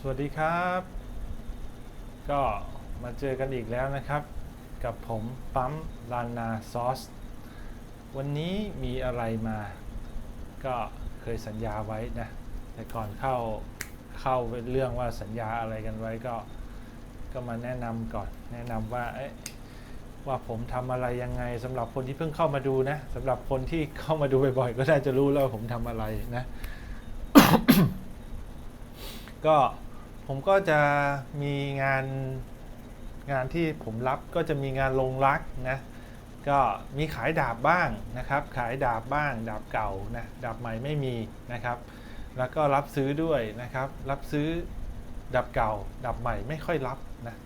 สวัสดีครับ ก็มาเจอกันอีกแล้วนะครับ กับผมปั๊มลานาซอส วันนี้มีอะไรมา ก็เคยสัญญาไว้นะ แต่ก่อนเข้าเข้าเรื่องว่าสัญญาอะไรกันไว้ก็ ก็มาแนะนำก่อน แนะนำว่าเอ๊ะว่าผมทำอะไรยังไงสำหรับคนที่เพิ่งเข้ามาดูนะสำหรับคนที่เข้ามาดูบ่อยๆก็น่าจะรู้แล้วผมทำอะไรนะก็ ผมก็จะมีงานงานที่ผมรับก็จะมีงานลงรักนะก็มีขายดาบบ้างนะครับ ขายดาบบ้าง ดาบเก่านะดาบใหม่ไม่มีนะครับ แล้วก็รับซื้อด้วยนะครับ รับซื้อดาบเก่า ดาบใหม่ไม่ค่อยรับนะ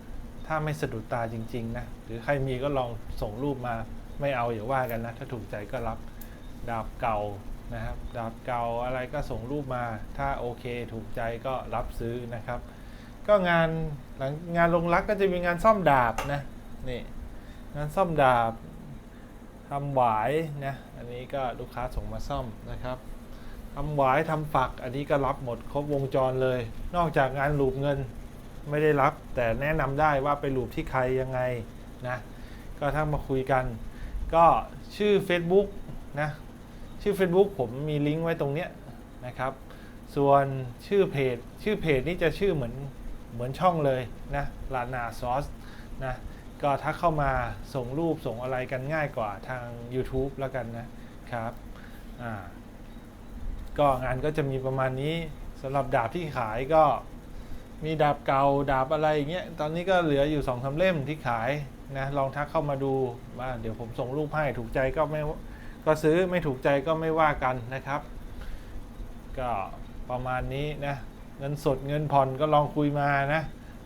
ถ้าไม่สะดุดตาจริงๆนะหรือใครมีก็ลองส่งรูปมาไม่เอาอย่าว่ากันนะ ถ้าถูกใจก็รับดาบเก่า นะครับ ดาบเก่าอะไรก็ส่งรูปมา ถ้าโอเคถูกใจก็รับซื้อนะครับ ก็งานหลังงานลงรักก็จะมีงานซ่อมดาบนะนี่งานซ่อมดาบทำหวายนะอันนี้ก็ลูกค้าส่งมาซ่อมนะครับทำหวายทำฝักอันนี้ก็รับหมดครบวงจรเลย นอกจากงานหลูบเงินไม่ได้รับ แต่แนะนำได้ว่าไปหลูบที่ใครยังไงนะก็ทั้งมาคุยกัน ก็ชื่อ Facebook นะ ชื่อ Facebook ผมมีลิงก์ไว้ตรงเนี้ยนะครับ ส่วนชื่อเพจ ชื่อเพจนี่จะชื่อเหมือนเหมือนช่องเลยนะลานาซอสนะก็ถ้าเข้ามาส่งรูปส่งอะไรกันง่ายกว่าทาง YouTube แล้วกันนะครับอ่าก็งานก็จะมีประมาณนี้สำหรับดาบที่ขายก็มีดาบเก่าดาบอะไรอย่างเงี้ยตอนนี้ก็เหลืออยู่สองสาเล่มที่ขายนะลองทักเข้ามาดูว่าเดี๋ยวผมส่งรูปให้ถูกใจก็ไม่ ก็ซื้อไม่ถูกใจก็ไม่ว่ากันนะครับ ก็ประมาณนี้นะเงินสดเงินผ่อนก็ลองคุยมานะ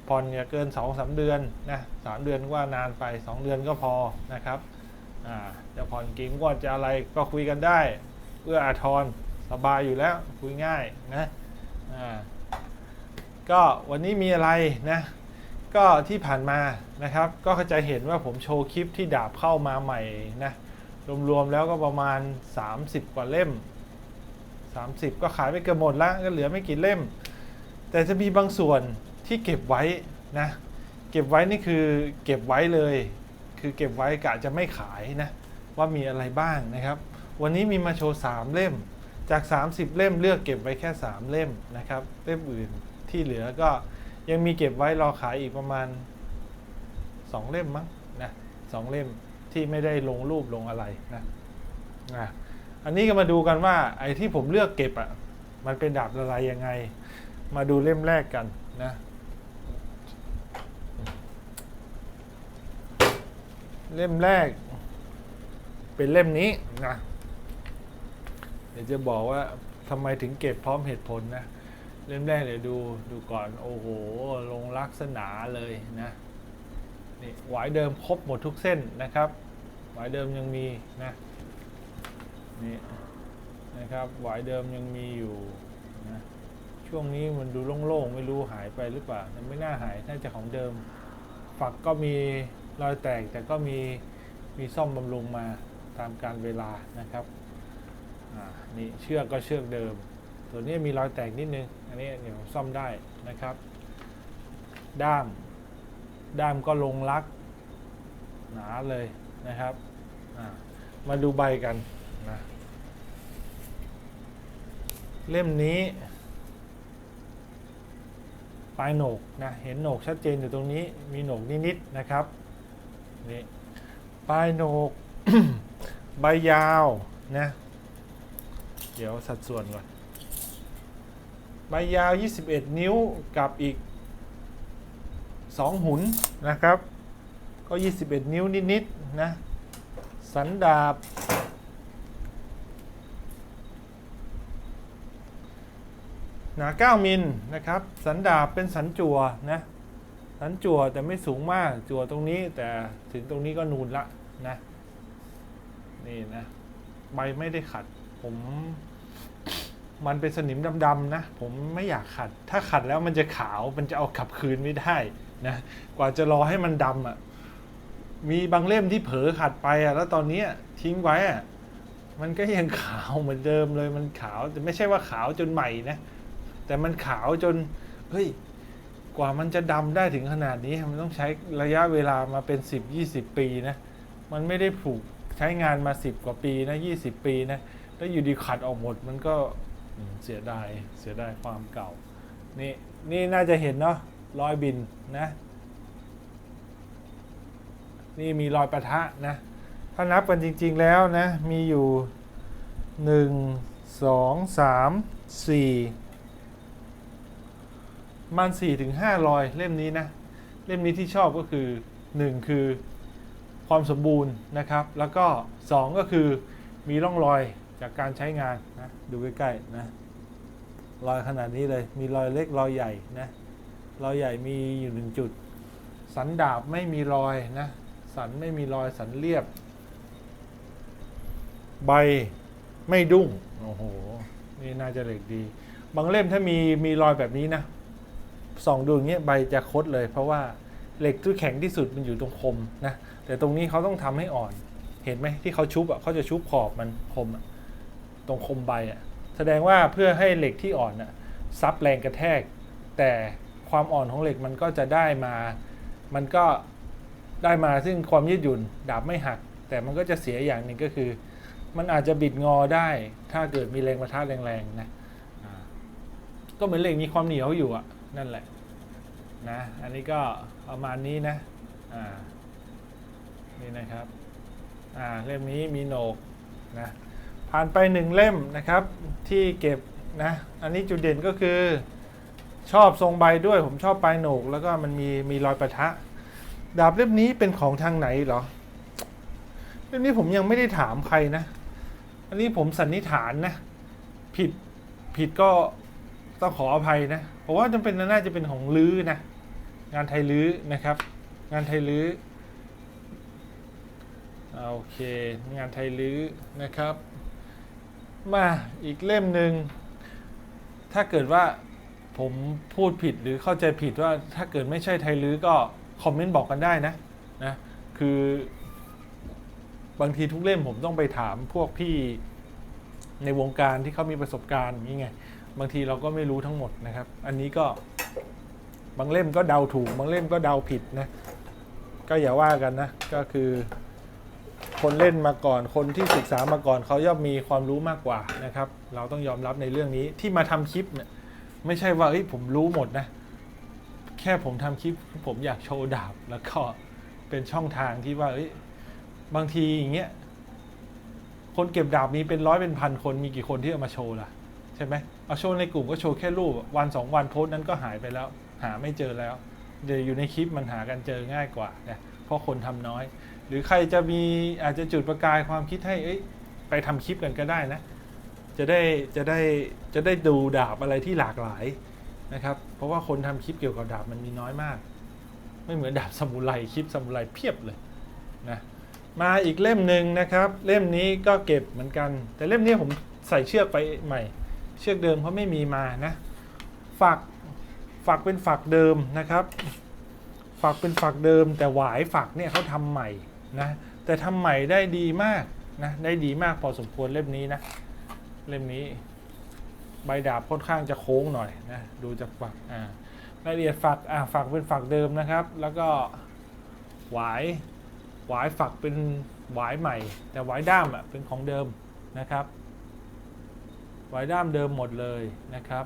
ผ่อนอย่าเกิน2อสาเดือนนะสามเดือนว่านานไป 2 เดือนก็พอนะครับจะผ่อนกี่งวดจะอะไรก็คุยกันได้เอื้ออาทรสบายอยู่แล้วคุยง่ายนะก็วันนี้มีอะไรนะก็ที่ผ่านมานะครับ ก็จะเห็นว่าผมโชว์คลิปที่ดาบเข้ามาใหม่นะ รวมๆแล้วก็ประมาณ 30 กว่าเล่ม 30 ก็ขายไปเกือบหมดแล้วก็เหลือไม่กี่เล่ม แต่จะมีบางส่วนที่เก็บไว้นะเก็บไว้นี่คือเก็บไว้เลย คือเก็บไว้กะจะไม่ขายนะว่ามีอะไรบ้างนะครับ วันนี้มีมาโชว์ 3 เล่มจาก 30 เล่มเลือกเก็บไว้แค่ 3 เล่มนะครับเล่มอื่นที่เหลือก็ยังมีเก็บไว้รอขายอีกประมาณ 2 เล่มมั้งนะสองเล่ม ที่ไม่ได้ลงรูปลงอะไรนะอะอันนี้ก็มาดูกันว่าไอ้ที่ผมเลือกเก็บอะมันเป็นดาบอะไรยังไง มาดูเล่มแรกกันนะเล่มแรก เป็นเล่มนี้นะเดี๋ยวจะบอกว่าทำไมถึงเก็บพร้อมเหตุผลนะ เล่มแรกเดี๋ยวดูดูก่อน โอ้โห ลงลักษณะเลยนะ นี่หวายเดิมครบหมดทุกเส้นนะครับหวายเดิมยังมีนะนี่นะครับหวายเดิมยังมีอยู่นะช่วงนี้มันดูโล่งๆไม่รู้หายไปหรือเปล่าแต่ไม่น่าหายน่าจะของเดิม ฝักก็มีรอยแตกแต่ก็มีมีซ่อมบำรุงมาตามการเวลานะครับอ่านี่เชือกก็เชือกเดิม ตัวนี้มีรอยแตกนิดนึง อันนี้เดี๋ยวซ่อมได้นะครับ ด้าม ด้ามก็ลงลัก หนาเลยนะครับ มาดูใบกันนะเล่มนี้ปลายโหนกนะเห็นโหนกชัดเจนอยู่ตรงนี้มีโหนกนิดๆนะครับนี่ปลายโหนก ใบยาวนะเดี๋ยวสัดส่วนก่อน ใบยาว 21 นิ้วกับอีก 2 หุนนะครับ ก็ 21 นิ้วนิดๆนะสันดาบ หนา 9 มิลนะครับ สันดาบเป็นสันจั่วนะสันจั่วแต่ไม่สูงมากจั่วตรงนี้แต่ถึงตรงนี้ก็นูนละนะนี่นะใบไม่ได้ขัด ผมมันเป็นสนิมดำๆนะ ผมไม่อยากขัด ถ้าขัดแล้วมันจะขาว มันจะเอากลับคืนไม่ได้ นะกว่าจะรอให้มันดำอะมีบางเล่มที่เผลอขัดไปอะแล้วตอนนี้ทิ้งไว้อะมันก็ยังขาวเหมือนเดิมเลยมันขาวแต่ไม่ใช่ว่าขาวจนใหม่นะแต่มันขาวจนเฮ้ยกว่ามันจะดำได้ถึงขนาดนี้มันต้องใช้ระยะเวลามาเป็น 10 20 ปีนะมันไม่ได้ผูกใช้งานมา 10 กว่าปีนะ20 ปีนะแล้วอยู่ดีขัดออกหมดมันก็เสียดายเสียดายความเก่า นี่นี่น่าจะเห็นเนาะ รอยบินนะ นี่มีรอยประทะนะ ถ้านับกันจริง ๆแล้วนะ มีอยู่หนึ่งสองสามสี่มันสี่ถึงห้ารอยเล่มนี้นะ เล่มนี้ที่ชอบก็คือหนึ่งคือความสมบูรณ์นะครับ แล้วก็สองก็คือมีร่องรอยจากการใช้งานนะ ดูใกล้ๆนะ รอยขนาดนี้เลย มีรอยเล็กรอยใหญ่นะ เรอยใหญ่มีอยู่หนึ่งจุด สันดาบไม่มีรอยนะ สันไม่มีรอยสันเรียบ ใบไม่ดุ้งโอ้โหนี่น่าจะเหล็กดี บางเล่มถ้ามีมีรอยแบบนี้นะส่องดูอย่างเงี้ยใบจะคดเลย เพราะว่าเหล็กที่แข็งที่สุดมันอยู่ตรงคมนะแต่ตรงนี้เขาต้องทำให้อ่อน เห็นไหมที่เขาชุบอะเขาจะชุบขอบมันคมอะตรงคมใบอะแสดงว่าเพื่อให้เหล็กที่อ่อนอะซับแรงกระแทกแต่ ความอ่อนของเหล็กมันก็จะได้มา มันก็ได้มาซึ่งความยืดหยุ่นดาบไม่หัก แต่มันก็จะเสียอย่างหนึ่งก็คือ มันอาจจะบิดงอได้ถ้าเกิดมีแรงประทะแรงๆนะก็เหมือนเหล็กมีความเหนียวอยู่อะนั่นแหละนะอันนี้ก็ประมาณนี้นะอ่านี่นะครับอ่าเล่มนี้มีโหนกนะผ่านไปหนึ่งเล่มนะครับที่เก็บนะอันนี้จุดเด่นก็คือ ชอบทรงใบด้วยผมชอบปลายโหนก แล้วก็มันมีมีรอยประทะ ดาบเล่มนี้เป็นของทางไหนเหรอเรื่องนี้ผมยังไม่ได้ถามใครนะ อันนี้ผมสันนิษฐานนะ ผิดผิดก็ต้องขออภัยนะเพราะว่าจำเป็นน่าจะเป็นของลื้อนะงานไทยลื้อนะครับ งานไทยลื้อโอเค งานไทยลื้อนะครับ มาอีกเล่มหนึ่งถ้าเกิดว่า ผมพูดผิดหรือเข้าใจผิดว่าถ้าเกิดไม่ใช่ไทยลื้อก็คอมเมนต์บอกกันได้นะนะคือบางทีทุกเล่มผมต้องไปถามพวกพี่ในวงการที่เขามีประสบการณ์อย่างนี้ไง บางทีเราก็ไม่รู้ทั้งหมดนะครับ อันนี้ก็บางเล่มก็เดาถูก บางเล่มก็เดาผิดนะ ก็อย่าว่ากันนะ ก็คือ คนเล่นมาก่อนคนที่ศึกษามาก่อนเขาย่อมมีความรู้มากกว่านะครับ เราต้องยอมรับในเรื่องนี้ที่มาทำคลิปเนี่ย ไม่ใช่ว่าเฮ้ยผมรู้หมดนะ แค่ผมทำคลิปผมอยากโชว์ดาบ แล้วก็เป็นช่องทางที่ว่าเอ้ยบางทีอย่างเงี้ยคนเก็บดาบมีเป็นร้อยเป็นพันคนมีกี่คนที่เอามาโชว์ล่ะ ใช่ไหมเอาโชว์ในกลุ่มก็โชว์แค่รูปวันสองวันโพสต์นั้นก็หายไปแล้ว หาไม่เจอแล้ว เดี๋ยวอยู่ในคลิปมันหากันเจอง่ายกว่านะเพราะคนทำน้อย หรือใครจะมีอาจจะจุดประกายความคิดให้เอ้ยไปทำคลิปกันก็ได้นะ จะได้จะได้จะได้ดูดาบอะไรที่หลากหลายนะครับ เพราะว่าคนทำคลิปเกี่ยวกับดาบมันมีน้อยมาก ไม่เหมือนดาบสมุไรคลิปสมุไรเพียบเลยนะมาอีกเล่มหนึ่งนะครับ เล่มนี้ก็เก็บเหมือนกัน แต่เล่มนี้ผมใส่เชือกไปใหม่ เชือกเดิมเขาไม่มีมานะฝักฝักเป็นฝักเดิมนะครับ ฝักเป็นฝักเดิม แต่หวายฝักเนี่ยเขาทำใหม่นะแต่ทำใหม่ได้ดีมากนะได้ดีมากพอสมควรเล่มนี้นะ เล่มนี้ ใบดาบค่อนข้างจะโค้งหน่อยนะดูจากฝักอ่ารายละเอียดฝักอ่าฝักเป็นฝักเดิมนะครับ แล้วก็หวายหวายฝักเป็นหวายใหม่ แต่หวายด้ามอะเป็นของเดิมนะครับหวายด้ามเดิมหมดเลยนะครับ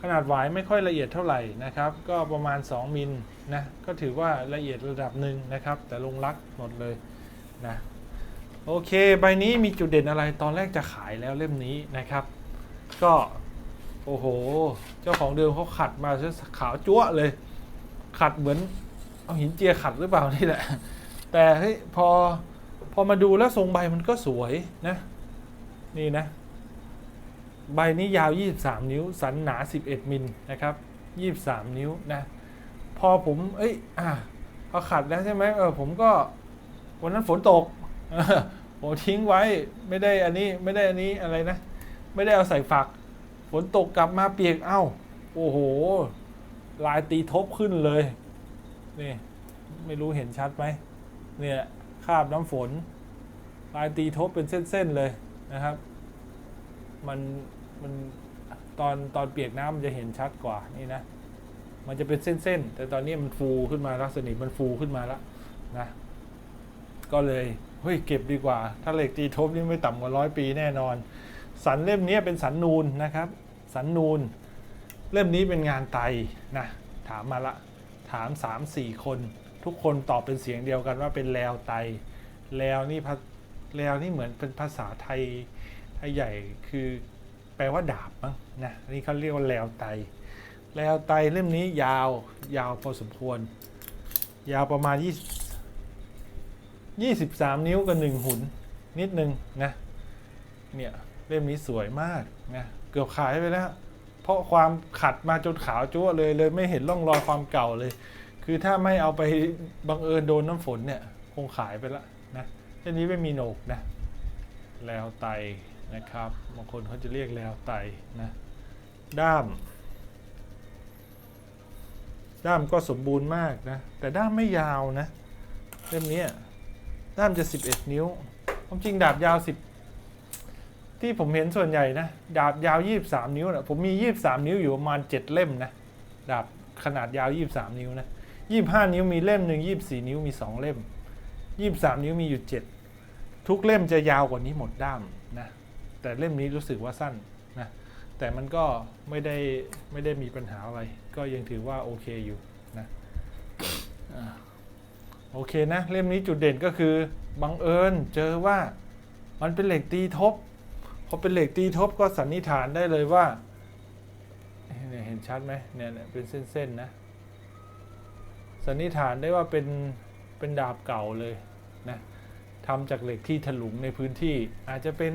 ขนาดหวายไม่ค่อยละเอียดเท่าไหร่นะครับ ก็ประมาณ 2มิลนะก็ถือว่าละเอียดระดับหนึ่งนะครับ แต่ลงรักหมดเลยนะ โอเค ใบนี้มีจุดเด่นอะไรตอนแรกจะขายแล้วเล่มนี้นะครับ ก็ โอ้โห เจ้าของเดิมเขาขัดมาซะขาวจั๊วะเลย ขัดเหมือน เอาหินเจียขัดหรือเปล่านี่แหละ แต่เฮ้ยพอพอมาดูแล้วทรงใบมันก็สวยนะ นี่นะ ใบนี้ยาว 23 นิ้ว สันหนา 11 มิลนะครับ 23 นิ้วนะ พอผม เอ้ย อะพอขัดแล้วใช่ไหมเออผมก็วันนั้นฝนตก เออผมทิ้งไว้ไม่ได้อันนี้ไม่ได้อันนี้อะไรนะ ไม่ได้เอาใส่ฝัก ฝนตกกลับมาเปียกเอ้า โอ้โห ลายตีทบขึ้นเลย นี่ ไม่รู้เห็นชัดไหมเนี่ยคาบน้ำฝน ลายตีทบเป็นเส้นๆเลยนะครับ มันมันตอนตอนเปียกน้ำมันจะเห็นชัดกว่านี่นะ มันจะเป็นเส้นๆ แต่ตอนนี้มันฟูขึ้นมาล้วสนิมมันฟูขึ้นมาแล้วนะ ก็เลยเฮ้ยเก็บดีกว่า ถ้าเหล็กตีทบนี่ไม่ต่ำกว่าร้อยปีแน่นอน สันเล่มนี้เป็นสันนูนนะครับ สันนูน เล่มนี้เป็นงานไตนะถามมาละถาม 3 4 คน ทุกคนตอบเป็นเสียงเดียวกันว่าเป็นแลวไตแลวนี่แลวนี่เหมือนเป็นภาษาไทยไทยใหญ่คือแปลว่าดาบมั้งนะนนี่เขาเรียกว่าแลวไตแลวไตเล่มนี้ยาวยาวพอสมควร ยาวประมาณ 20 23 นิ้วกับหนึ่งหุ่นนิดนึงนะเนี่ยเล่มนี้สวยมากนะเกือบขายไปแล้ว เพราะความขัดมาจนขาวจั่วเลยเลยไม่เห็นร่องรอยความเก่าเลย คือถ้าไม่เอาไปบังเอิญโดนน้ำฝนเนี่ยคงขายไปแล้วนะเล่มนี้ไม่มีโหนกนะแล้วไตนะครับบางคนเขาจะเรียกแล้วไตนะด้าม ด้ามก็สมบูรณ์มากนะ แต่ด้ามไม่ยาวนะ เล่มนี้ ด้ามจะ11นิ้วความจริงดาบยาว10ที่ผมเห็นส่วนใหญ่นะ ดาบยาว23นิ้วนะผมมี23นิ้วอยู่ประมาณ7เล่มนะ ดาบขนาดยาว23นิ้วนะ25นิ้วมีเล่มหนึ่ง24นิ้วมี2เล่ม23นิ้วมีอยู่7ทุกเล่มจะยาวกว่านี้หมดด้ามนะ แต่เล่มนี้รู้สึกว่าสั้นนะ แต่มันก็ไม่ได้ไม่ได้มีปัญหาอะไร ก็ยังถือว่าโอเคอยู่นะ โอเคนะ เล่มนี้จุดเด่นก็คือบังเอิญเจอว่ามันเป็นเหล็กตีทบพอเป็นเหล็กตีทบก็สันนิษฐานได้เลยว่าเห็นชัดไหมเนี่ยเนี่ยเป็นเส้นๆนะสันนิษฐานได้ว่าเป็นเป็นดาบเก่าเลยนะทำจากเหล็กที่ถลุงในพื้นที่อาจจะเป็น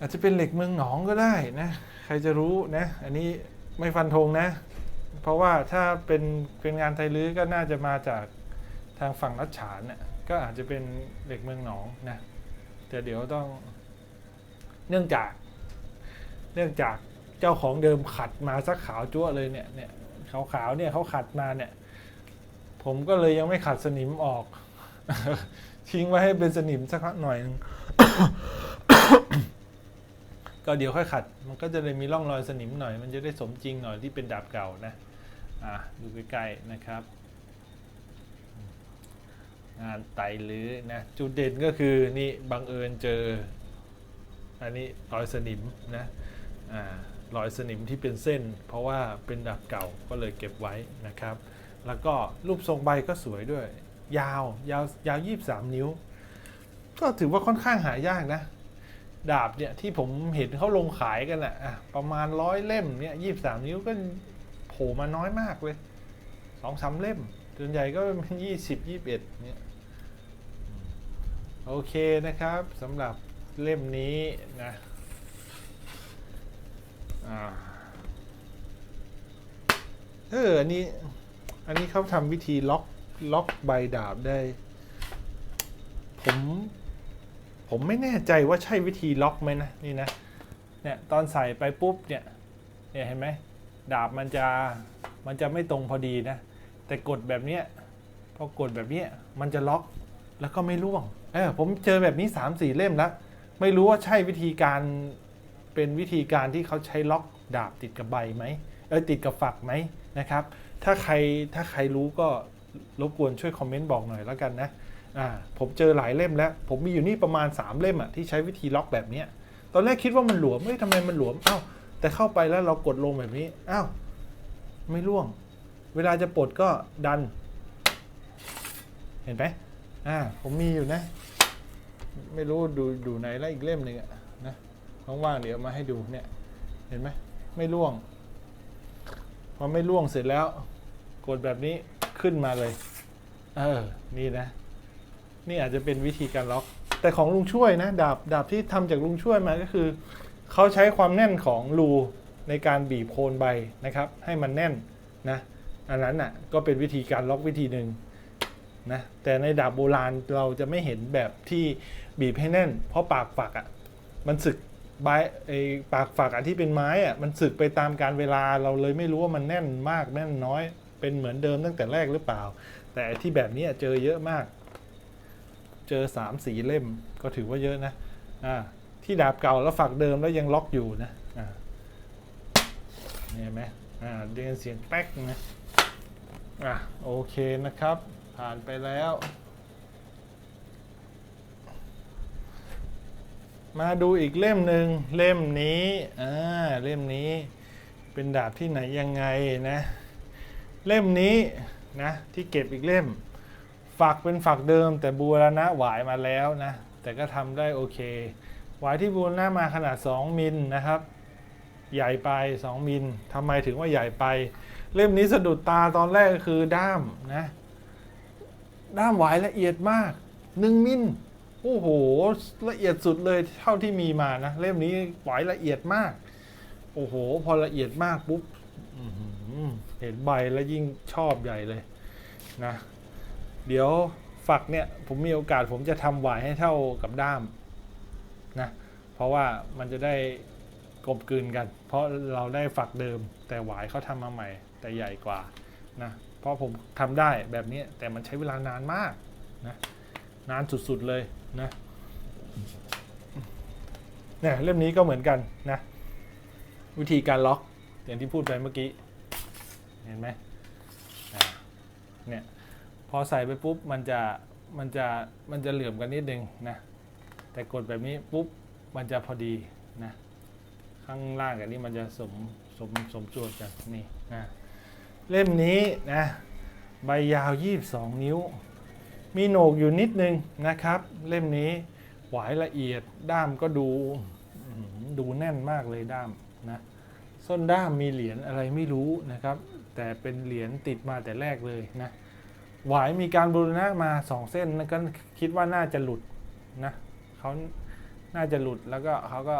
อาจจะเป็นเหล็กเมืองหนองก็ได้นะ ใครจะรู้นะ อันนี้ไม่ฟันธงนะ เพราะว่าถ้าเป็นเป็นงานไทยลื้อก็น่าจะมาจากทางฝั่งรัชฉานน่ะก็อาจจะเป็นเหล็กเมืองหนองนะแต่เดี๋ยวต้อง เนื่องจาก เนื่องจากเจ้าของเดิมขัดมาสักขาวจั่วเลยเนี่ยเนี่ยขาวๆเนี่ยเขาขัดมาเนี่ย ผมก็เลยยังไม่ขัดสนิมออก ทิ้งไว้ให้เป็นสนิมสักหน่อยนึงก็เดี๋ยวค่อยขัด มันก็จะเลยมีร่องรอยสนิมหน่อย มันจะได้สมจริงหน่อยที่เป็นดาบเก่านะ อะดูใกล้ๆนะครับ งานไตลื้อนะจุดเด่นก็คือนี่บังเอิญเจอ อันนี้รอยสนิมนะอ่ารอยสนิมที่เป็นเส้น เพราะว่าเป็นดาบเก่าก็เลยเก็บไว้นะครับ แล้วก็รูปทรงใบก็สวยด้วย ยาวยาวยาว23 นิ้ว ก็ถือว่าค่อนข้างหายากนะดาบเนี่ยที่ผมเห็นเขาลงขายกันอะอะประมาณร้อยเล่มเนี่ยยี่สามนิ้วก็ ผล่มาน้อยมากเลยสองสามเล่มส่วนใหญ่ก็เป็นยี่สิบยี่สิบเอ็ดเนี่ยโอเคนะครับสำหรับเล่มนี้นะอ่าเอออันนี้ อันนี้เขาทำวิธีล็อกล็อกใบดาบได้ ผม ผมไม่แน่ใจว่าใช่วิธีล็อกไหมนะ นี่นะ เนี่ย ตอนใส่ไปปุ๊บเนี่ย เนี่ยเห็นไหม ดาบมันจะมันจะไม่ตรงพอดีนะ แต่กดแบบเนี้ยพอกดแบบเนี้ยมันจะล็อกแล้วก็ไม่ร่วงเออผมเจอแบบนี้3ามสี่เล่มแล้ว ไม่รู้ว่าใช่วิธีการเป็นวิธีการที่เขาใช้ล็อกดาบติดกับใบไหมเออติดกับฝักไหมนะครับ ถ้าใครถ้าใครรู้ก็รบกวนช่วยคอมเมนต์บอกหน่อยแล้วกันนะอ่าผมเจอหลายเล่มแล้ว ผมมีอยู่นี่ประมาณ 3 เล่มอะที่ใช้วิธีล็อกแบบเนี้ยตอนแรกคิดว่ามันหลวมเฮ้ยทำไมมันหลวมอ้าว แต่เข้าไปแล้วเรากดลงแบบนี้ อ้าว ไม่ร่วง เวลาจะปลดก็ดัน เห็นไหมอ่า ผมมีอยู่นะ ไม่รู้ดูดูไหนแล้วอีกเล่มหนึ่งอะนะ ว่างๆเดี๋ยวมาให้ดูเนี่ย เห็นไหม ไม่ร่วง พอไม่ร่วงเสร็จแล้ว กดแบบนี้ขึ้นมาเลย เออ นี่นะ นี่อาจจะเป็นวิธีการล็อก แต่ของลุงช่วยนะ ดาบ ดาบที่ทำจากลุงช่วยมาก็คือ เขาใช้ความแน่นของรูในการบีบโคนใบนะครับ ให้มันแน่นนะอันนั้นน่ะก็เป็นวิธีการล็อกวิธีหนึ่งนะแต่ในดาบโบราณเราจะไม่เห็นแบบที่บีบให้แน่น เพราะปากฝักอะมันสึกใบไอปากฝักอะที่เป็นไม้อะมันสึกไปตามการเวลาเราเลยไม่รู้ว่ามันแน่นมากแน่นน้อย เป็นเหมือนเดิมตั้งแต่แรกหรือเปล่า แต่ที่แบบนี้เจอเยอะมาก เจอสามสีเล่มก็ถือว่าเยอะนะอ่า ที่ดาบเก่าแล้วฝักเดิมแล้วยังล็อกอยู่นะเห็นไหมอ่าเรียนเสียงแป๊กนะอะโอเคนะครับ ผ่านไปแล้ว มาดูอีกเล่มหนึ่งเล่มนี้อ่าเล่มนี้เป็นดาบที่ไหนยังไงนะ เล่มนี้นะที่เก็บอีกเล่ม ฝักเป็นฝักเดิมแต่บูรณะหวายมาแล้วนะ แต่ก็ทำได้โอเค หวายที่บูรณะมาขนาด 2 มิลนะครับ ใหญ่ไป 2 มิลทำไมถึงว่าใหญ่ไป เล่มนี้สะดุดตาตอนแรกคือด้ามนะ ด้ามหวายละเอียดมาก 1 มิลโอ้โห ละเอียดสุดเลยเท่าที่มีมานะ เล่มนี้หวายละเอียดมาก โอ้โห พอละเอียดมากปุ๊บเห็นใบแล้วยิ่งชอบใหญ่เลยนะ เดี๋ยวฝักเนี่ย ผมมีโอกาสผมจะทำหวายให้เท่ากับด้าม นะเพราะว่ามันจะได้กลมกลืนกัน เพราะเราได้ฝักเดิม แต่หวายเขาทำมาใหม่ แต่ใหญ่กว่านะเพราะผมทำได้แบบนี้แต่มันใช้เวลานานมากนะนานสุดๆเลยนะเนี่ยเล่มนี้ก็เหมือนกันนะวิธีการล็อกอย่างที่พูดไปเมื่อกี้เห็นไหมเนี่ยพอใส่ไปปุ๊บมันจะมันจะมันจะเหลื่อมกันนิดนึงนะ แต่กดแบบนี้ปุ๊บมันจะพอดีนะข้างล่างกับนี่มันจะสมสมสมจวดกันนี่นะเล่มนี้นะใบยาว 22 นิ้ว มีโหนกอยู่นิดนึงนะครับ เล่มนี้หวายละเอียดด้ามก็ดูดูแน่นมากเลยด้ามนะส้นด้ามมีเหรียญอะไรไม่รู้นะครับ แต่เป็นเหรียญติดมาแต่แรกเลยนะหวายมีการบูรณะมาสองเส้นนั่นก็คิดว่าน่าจะหลุดนะ เขาน่าจะหลุดแล้วก็เขาก็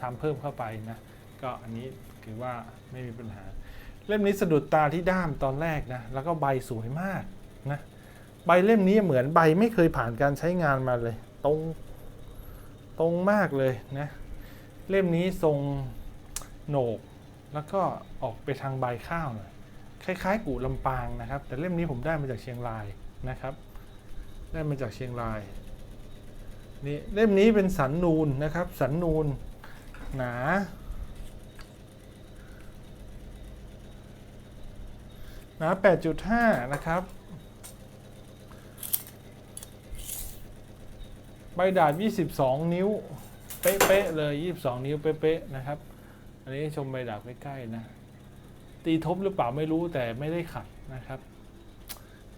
ทำเพิ่มเข้าไปนะก็อันนี้ถือว่าไม่มีปัญหา เล่มนี้สะดุดตาที่ด้ามตอนแรกนะแล้วก็ใบสวยมากนะใบเล่มนี้เหมือนใบไม่เคยผ่านการใช้งานมาเลย ตรงตรงมากเลยนะเล่มนี้ทรงโหนกแล้วก็ออกไปทางใบข้าวหน่อยคล้ายๆ กู่ลำปางนะครับ แต่เล่มนี้ผมได้มาจากเชียงรายนะครับ ได้มาจากเชียงราย นี่เล่มนี้เป็นสันนูนนะครับสันนูนหนาหนา8.5 นะครับ ใบดาบ 22 นิ้ว เป๊ะๆเลย 22 นิ้ว เป๊ะๆนะครับ อันนี้ชมใบดาบใกล้ๆนะ ตีทบหรือเปล่าไม่รู้แต่ไม่ได้ขัดนะครับ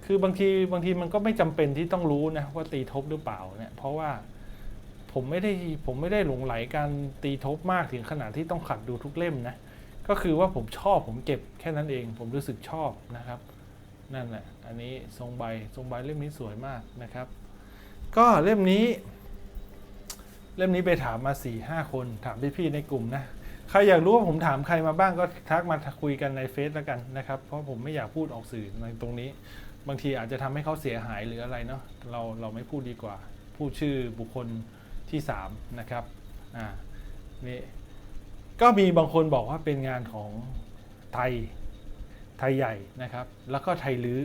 คือบางทีบางทีมันก็ไม่จำเป็นที่ต้องรู้นะว่าตีทบหรือเปล่าเนี่ย เพราะว่า ผมไม่ได้ผมไม่ได้หลงไหลการตีทบมากถึงขนาดที่ต้องขัดดูทุกเล่มนะ ก็คือว่าผมชอบผมเก็บแค่นั้นเอง ผมรู้สึกชอบนะครับ นั่นแหละ อันนี้ทรงใบทรงใบเล่มนี้สวยมากนะครับ ก็เล่มนี้ เล่มนี้ไปถามมา4ี่ห้าคนถามพี่ๆในกลุ่มนะใครอยากรู้ว่าผมถามใครมาบ้างก็ทักมาคุยกันในเฟซแล้วกันนะครับ เพราะผมไม่อยากพูดออกสื่อในตรงนี้ บางทีอาจจะทำให้เขาเสียหายหรืออะไรเนาะเราเราไม่พูดดีกว่า พูดชื่อบุคคล ที่3นะครับอ่านี่ก็มีบางคนบอกว่าเป็นงานของไทยไทยใหญ่นะครับ แล้วก็ไทยลื้อ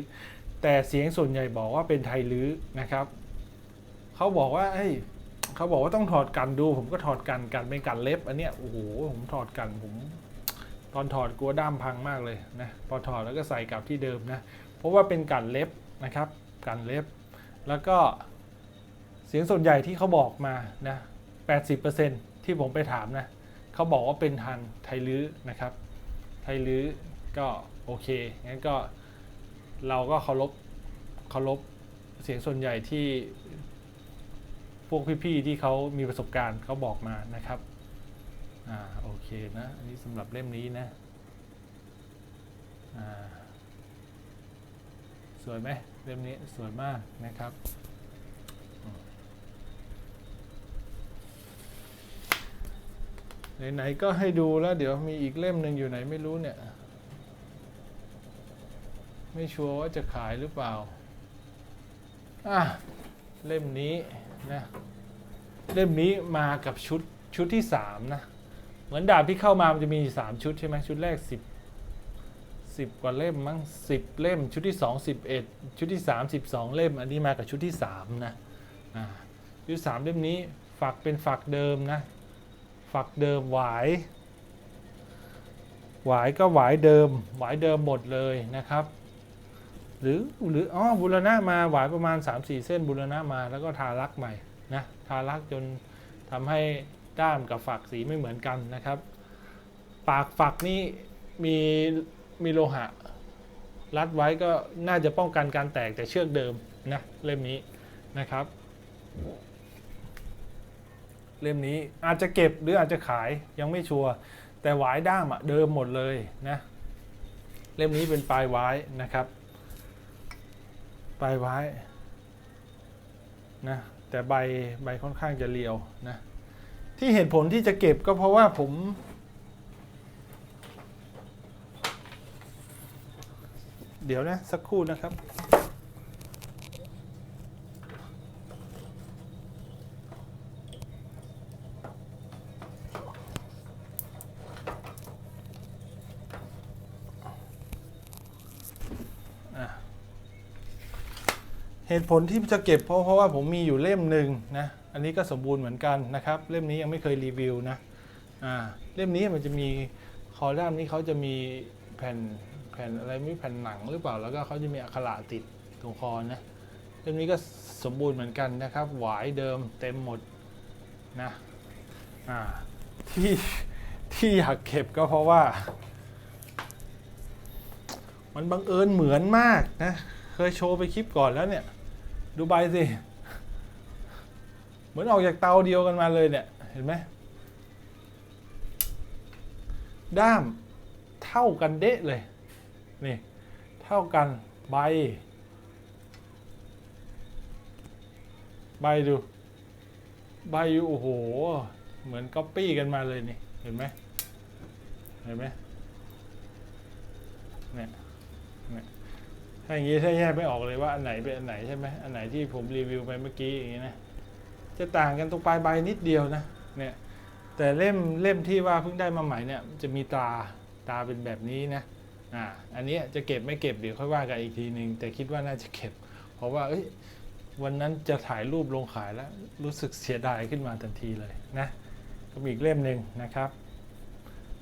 แต่เสียงส่วนใหญ่บอกว่าเป็นไทยลื้อนะครับเขาบอกว่าเอ้ยเขาบอกว่าต้องถอดกันดู ผมก็ถอดกันกันเป็นกันเล็บ อันเนี้ยโอ้โหผมถอดกันผมตอนถอดกลัวด้ามพังมากเลยนะพอถอดแล้วก็ใส่กลับที่เดิมนะเพราะว่าเป็นกันเล็บนะครับ กันเล็บ แล้วก็ เสียงส่วนใหญ่ที่เขาบอกมานะ 80%ที่ผมไปถามนะเขาบอกว่าเป็นทางไทยลื้อนะครับ ไทยลื้อก็โอเค งั้นก็เราก็เคารพเคารพเสียงส่วนใหญ่ที่พวกพี่ๆที่เขามีประสบการณ์เขาบอกมานะครับ อ่าโอเคนะ อันนี้สำหรับเล่มนี้นะ อ่า สวยไหมเล่มนี้สวยมากนะครับอืม ไหนๆก็ให้ดูแล้วเดี๋ยวมีอีกเล่มหนึ่งอยู่ไหนไม่รู้เนี่ย ไม่ชัวร์ว่าจะขายหรือเปล่า อะ เล่มนี้นะ เล่มนี้มากับชุดชุดที่สามนะ เหมือนดาบที่เข้ามามันจะมีสามชุดใช่ไหมชุดแรกสิบสิบกว่าเล่มมั้งสิบเล่ม ชุดที่สองสิบเอ็ดชุดที่สามสิบสองเล่ม อันนี้มากับชุดที่สามนะ อ่าชุดสามเล่มนี้ฝักเป็นฝักเดิมนะ ฝักเดิมหวาย หวายก็หวายเดิม หวายเดิมหมดเลยนะครับ หรือหรืออ๋อบุรณะมาหวายประมาณ 3-4 เส้นบุรณะมาแล้วก็ทาลักใหม่นะทาลักจนทำให้ด้ามกับฝักสีไม่เหมือนกันนะครับ ปากฝักนี่มีมีโลหะ รัดไว้ก็น่าจะป้องกันการแตกแต่เชือกเดิมนะเล่มนี้นะครับ เล่มนี้อาจจะเก็บหรืออาจจะขายยังไม่ชัวร์แต่หวายด้ามอะเดิมหมดเลยนะ เล่มนี้เป็นปลายไว้นะครับ ปลายไว้นะแต่ใบใบค่อนข้างจะเรียวนะที่เหตุผลที่จะเก็บก็เพราะว่าผมเดี๋ยวนะ สักครู่นะครับ เหตุผลที่จะเก็บเพราะเพราะว่าผมมีอยู่เล่มหนึ่งนะอันนี้ก็สมบูรณ์เหมือนกันนะครับ เล่มนี้ยังไม่เคยรีวิวนะอ่าเล่มนี้มันจะมีคอด้านนี้เขาจะมีแผ่นแผ่นอะไรไม่แผ่นหนังหรือเปล่าแล้วก็เขาจะมีอักขระติดตรงคอนะเล่มนี้ก็สมบูรณ์เหมือนกันนะครับ หวายเดิมเต็มหมดนะอ่าที่ที่อยากเก็บก็เพราะว่า มันบังเอิญเหมือนมากนะ เคยโชว์ไปคลิปก่อนแล้วเนี่ย ดูใบสิ เหมือนออกจากเตาเดียวกันมาเลยเนี่ย เห็นไหม ด้ามเท่ากันเดะเลย นี่ เท่ากันใบ ใบดู ใบโอ้โห เหมือนก๊อปปี้กันมาเลยนี่ เห็นไหม เห็นไหมเนี่ย ถ้าอย่างนี้ถ้าแยกไม่ออกเลยว่าอันไหนเป็นอันไหนใช่ไหมอันไหนที่ผมรีวิวไปเมื่อกี้อย่างนี้นะจะต่างกันตรงปลายใบนิดเดียวนะเนี่ยแต่เล่มเล่มที่ว่าเพิ่งได้มาใหม่เนี่ยจะมีตาตาเป็นแบบนี้นะอ่าอันนี้จะเก็บไม่เก็บเดี๋ยวค่อยว่ากันอีกทีหนึ่งแต่คิดว่าน่าจะเก็บ เพราะว่าเอ้ยวันนั้นจะถ่ายรูปลงขายแล้วรู้สึกเสียดายขึ้นมาทันทีเลยนะก็มีอีกเล่มหนึ่งนะครับ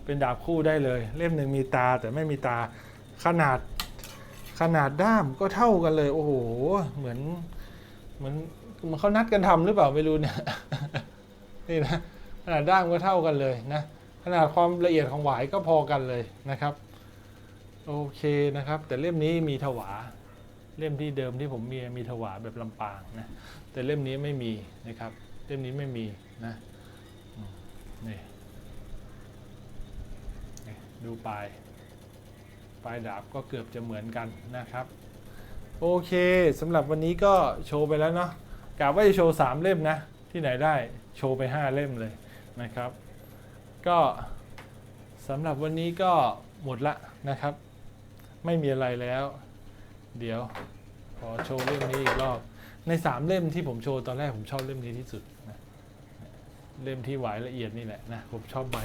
เป็นดาบคู่ได้เลย เล่มหนึ่งมีตาแต่ไม่มีตาขนาด ขนาดด้ามก็เท่ากันเลย โอ้โห เหมือน เหมือนเหมันเขานัดกันทำหรือเปล่าไม่รู้เนี่ยนี่นะขนาดด้ามก็เท่ากันเลยนะขนาดความละเอียดของหวายก็พอกันเลยนะครับ โอเคนะครับ แต่เล่มนี้มีถวา เล่มที่เดิมที่ผมมีมีถวาแบบลำปางนะแต่เล่มนี้ไม่มีนะครับ เล่มนี้ไม่มีนะนี่นี่ดูปลาย ปลายดาบก็เกือบจะเหมือนกันนะครับ โอเคสำหรับวันนี้ก็โชว์ไปแล้วเนาะกะว่าจะโชว์ 3 เล่มนะ ที่ไหนได้โชว์ไป 5 เล่มเลยนะครับ ก็สำหรับวันนี้ก็หมดละนะครับ ไม่มีอะไรแล้ว เดี๋ยวขอโชว์เล่มนี้อีกรอบ ใน 3 เล่มที่ผมโชว์ตอนแรกผมชอบเล่มนี้ที่สุดนะเล่มที่หวายละเอียดนี่แหละนะผมชอบใบ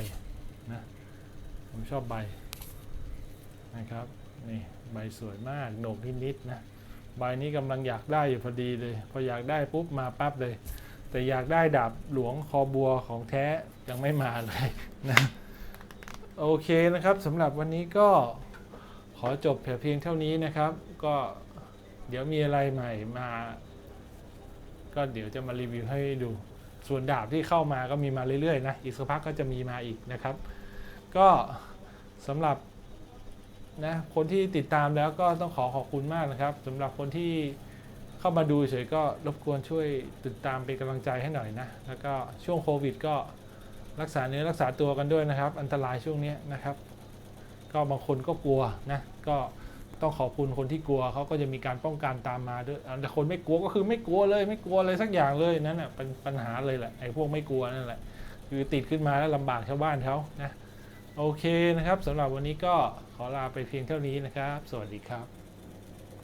นะผมชอบใบ นะครับนี่ใบสวยมากโดกนิดๆนะใบนี้กำลังอยากได้อยู่พอดีเลย พออยากได้ปุ๊บมาปั๊บเลย แต่อยากได้ดาบหลวงคอบัวของแท้ยังไม่มาเลยนะโอเคนะครับสำหรับวันนี้ก็ขอจบเพียงเท่านี้นะครับ ก็เดี๋ยวมีอะไรใหม่มา ก็เดี๋ยวจะมารีวิวให้ดู ส่วนดาบที่เข้ามาก็มีมาเรื่อยๆนะ อีกสักพักก็จะมีมาอีกนะครับ ก็สำหรับ นะคนที่ติดตามแล้วก็ต้องขอขอบคุณมากนะครับสำหรับคนที่เข้ามาดูเฉยก็รบกวนช่วยติดตามเป็นกำลังใจให้หน่อยนะ แล้วก็ช่วงโควิดก็รักษาเนื้อรักษาตัวกันด้วยนะครับ อันตรายช่วงนี้นะครับ ก็บางคนก็กลัวนะ ก็ต้องขอบคุณคนที่กลัวเขาก็จะมีการป้องกันตามมาด้วยแต่คนไม่กลัวก็คือไม่กลัวเลย ไม่กลัวอะไรสักอย่างเลยนั่นแหะเป็นปัญหาเลยแหละไอ้พวกไม่กลัวนั่นแหละ คือติดขึ้นมาแล้วลำบากชาวบ้านเขานะ โอเคนะครับสำหรับวันนี้ก็ขอลาไปเพียงเท่านี้นะครับ สวัสดีครับ